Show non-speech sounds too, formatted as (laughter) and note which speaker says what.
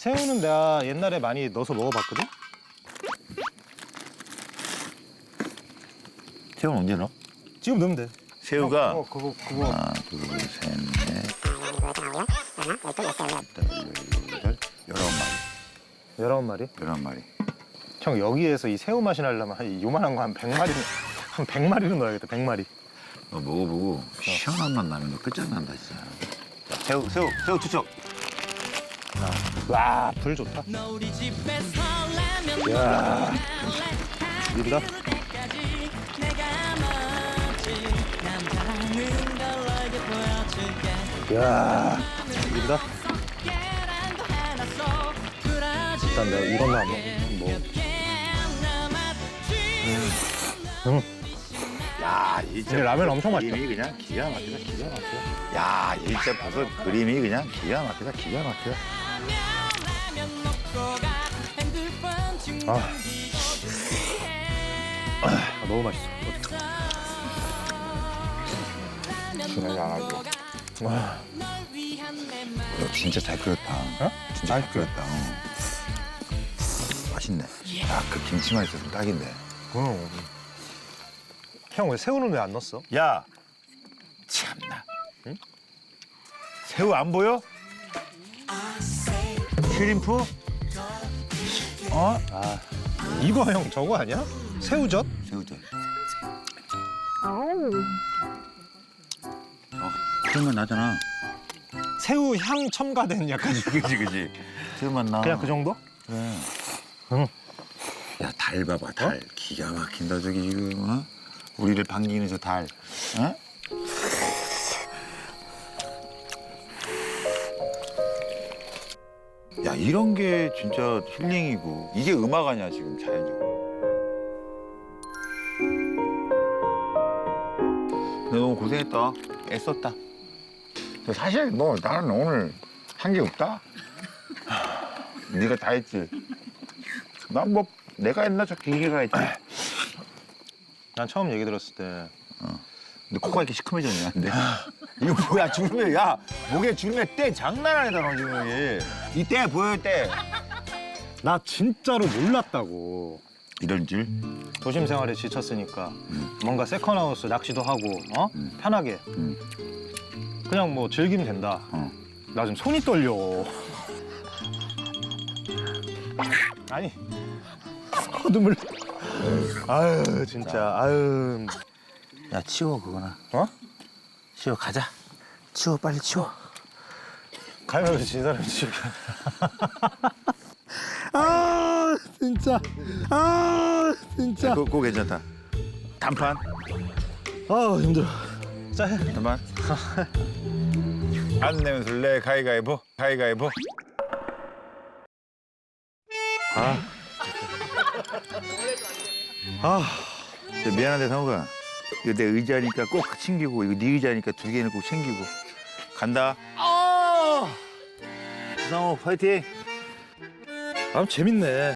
Speaker 1: 새우는 내가 옛날에 많이 넣어서 먹어봤거든.
Speaker 2: 새우는 언제 넣어?
Speaker 1: 지금 넣으면 돼.
Speaker 2: 새우가
Speaker 1: 어, 그거 그거
Speaker 2: 하나, 둘, 셋, 넷, 여덟, 열아홉 마리.
Speaker 1: 열아홉 마리.
Speaker 2: 열아홉 마리.
Speaker 1: 형 여기에서 이 새우 맛이 나려면 한 요만한 거 한 100마리는 (laughs) 한 100마리는 넣어야겠다. 100마리.
Speaker 2: 너 먹어보고 시원한 맛 나면 너 끝장난다 진짜. 자, 새우, 새우, 새우 추척.
Speaker 1: 와, 불 좋다. 야. 여기다. 야. 여기다. 일단 내가 거안 먹어. 뭐. 응.
Speaker 2: 야, 이
Speaker 1: 근데 라면 엄청 맛있다.
Speaker 2: 그림이 그냥 기가 막히다, 기가 막히다. 야, 이 진짜 버섯 그림이 그냥 기가 막히다, 기가 막히다.
Speaker 1: 아. 아, 너무 맛있어.
Speaker 2: 중요하지 않아도.
Speaker 1: 와.
Speaker 2: 너 진짜 잘 끓였다.
Speaker 1: 어?
Speaker 2: 진짜 잘 끓였다. 어. 맛있네. 야, 그 김치만 있었으면 딱인데.
Speaker 1: 응. 형왜 새우는 왜 안 넣었어?
Speaker 2: 야, 참나. 새우 안 보여? 슈림프? 어?
Speaker 1: 아, 이거 형 저거 아니야? 새우젓?
Speaker 2: 새우젓. 어, 새우 맛 나잖아.
Speaker 1: 새우 향 첨가된 약간 (laughs)
Speaker 2: 그지, 그지. 새우 맛 나.
Speaker 1: 그냥 그 정도?
Speaker 2: 그래.
Speaker 1: 응.
Speaker 2: 야, 달 봐봐, 달. 기가 막힌다, 저기 지금, 어? 우리를 반기는 저 달. 어? 야, 이런 게 진짜 힐링이고. 이게 음악 아니야, 지금 자연적으로. 너 너무 고생했다. 애썼다. 근데 사실 뭐 나는 오늘 한 게 없다. (laughs) 네가 다 했지. 난 뭐 내가 했나 저 기계가 했지.
Speaker 1: 난 처음 얘기 들었을 때
Speaker 2: 근데 코가 이렇게 시커매졌냐? 근데 (laughs) 이거 뭐야 주름에 야 목에 주름에 때 장난 아니다 너 지금 이게. 이때 보여 때.
Speaker 1: 나 진짜로 몰랐다고.
Speaker 2: 이런 줄?
Speaker 1: 도심 생활에 지쳤으니까 뭔가 세컨하우스 낚시도 하고 어?
Speaker 2: 음.
Speaker 1: 편하게
Speaker 2: 음.
Speaker 1: 그냥 뭐 즐기면 된다.
Speaker 2: 어.
Speaker 1: 나 지금 손이 떨려. 아니 눈물. 아유 진짜 아유.
Speaker 2: 야 치워 그거나.
Speaker 1: 어?
Speaker 2: 치워 가자. 치워 빨리 치워.
Speaker 1: 가면서 진 사람이 지금. 아 진짜. 아 진짜.
Speaker 2: 그거, 그거 괜찮다. 단판.
Speaker 1: 아 힘들어. 자 해.
Speaker 2: 단판. 안 내면 술래 가위가위보 가위가위보.
Speaker 1: 아. 아.
Speaker 2: 저 미안한데 상우가 이거 내 의자니까 꼭 챙기고 이거 네 의자니까 두 개는 꼭 챙기고 간다. 아! 상우 파이팅.
Speaker 1: 아 재밌네.